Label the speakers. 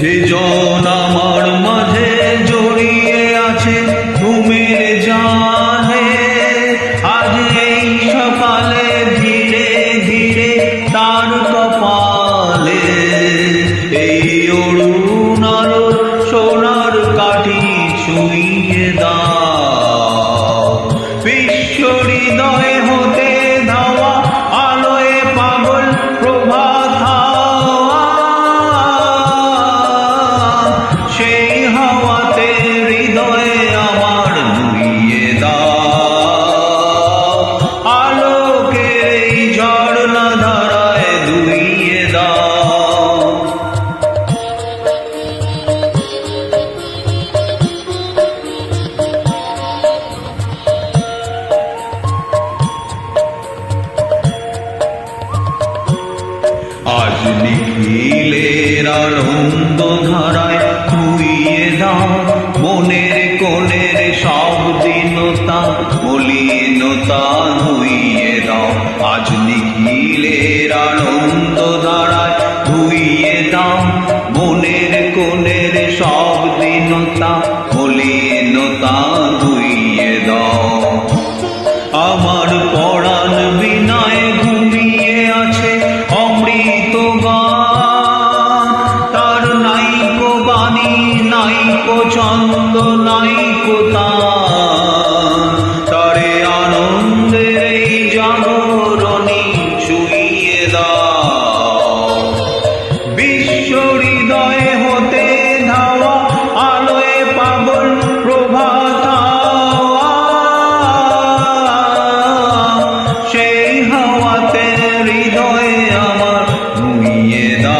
Speaker 1: যে জন আমার আনন্দ ধারায় নাই কো ছন্দ নাই কোতা তরে। আনন্দের এই জাগরণী ছুঁয়ে দাও। বিশ্ব হৃদয়ে হতে ধাওয়া, আলোয় পাবন প্রভাত সেই হাওয়াতে হৃদয়ে আমার নুইয়ে দা